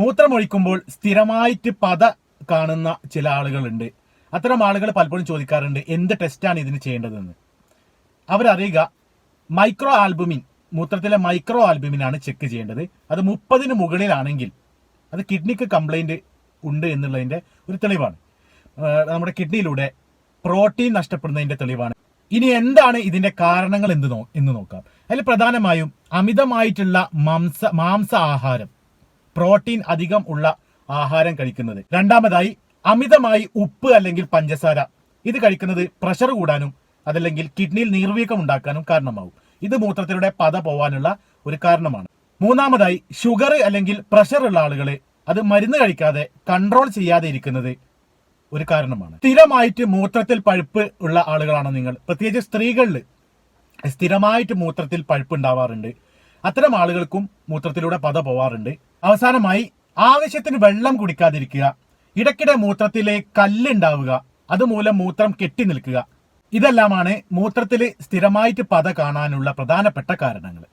മൂത്രമൊഴിക്കുമ്പോൾ സ്ഥിരമായിട്ട് പത കാണുന്ന ചില ആളുകളുണ്ട്. അത്തരം ആളുകൾ പലപ്പോഴും ചോദിക്കാറുണ്ട് എന്ത് ടെസ്റ്റാണ് ഇതിന് ചെയ്യേണ്ടതെന്ന്? അവരറിയുക മൈക്രോ ആൽബുമിൻ മൂത്രത്തിലെ മൈക്രോ ആൽബുമിനാണ് ചെക്ക് ചെയ്യേണ്ടത്. അത് മുപ്പതിന് മുകളിലാണെങ്കിൽ അത് കിഡ്നിക്ക് കംപ്ലൈന്റ് ഉണ്ട് എന്നുള്ളതിന്റെ ഒരു തെളിവാണ്. നമ്മുടെ കിഡ്നിയിലൂടെ പ്രോട്ടീൻ നഷ്ടപ്പെടുന്നതിന്റെ തെളിവാണ്. ഇനി എന്താണ് ഇതിന്റെ കാരണങ്ങൾ എന്ത് നോ എന്ന് നോക്കാം. അതിൽ പ്രധാനമായും അമിതമായിട്ടുള്ള മാംസ മാംസ ആഹാരം പ്രോട്ടീൻ അധികം ഉള്ള ആഹാരം കഴിക്കുന്നത്. രണ്ടാമതായി അമിതമായി ഉപ്പ് അല്ലെങ്കിൽ പഞ്ചസാര. ഇത് കഴിക്കുന്നത് പ്രഷർ കൂടാനും അതല്ലെങ്കിൽ കിഡ്നിയിൽ നീർവീക്കം ഉണ്ടാക്കാനും കാരണമാവും. ഇത് മൂത്രത്തിലൂടെ പത പോവാനുള്ള ഒരു കാരണമാണ്. മൂന്നാമതായി ഷുഗർ അല്ലെങ്കിൽ പ്രഷർ ഉള്ള ആളുകളെ അത് മരുന്ന് കഴിക്കാതെ കൺട്രോൾ ചെയ്യാതെ ഇരിക്കുന്നത് ഒരു കാരണമാണ്. സ്ഥിരമായിട്ട് മൂത്രത്തിൽ പഴുപ്പ് ഉള്ള ആളുകളാണോ നിങ്ങൾ. പ്രത്യേകിച്ച് സ്ത്രീകളിൽ സ്ഥിരമായിട്ട് മൂത്രത്തിൽ പഴുപ്പ് ഉണ്ടാവാറുണ്ട്. അത്തരം ആളുകൾക്കും മൂത്രത്തിലൂടെ പത പോവാറുണ്ട്. അവസാനമായി ആവശ്യത്തിന് വെള്ളം കുടിക്കാതിരിക്കുക. ഇടയ്ക്കിടെ മൂത്രത്തിലെ കല്ലുണ്ടാവുക. അതുമൂലം മൂത്രം കെട്ടി നിൽക്കുക. ഇതെല്ലാമാണ് മൂത്രത്തിൽ സ്ഥിരമായിട്ട് പത കാണാനുള്ള പ്രധാനപ്പെട്ട കാരണങ്ങൾ.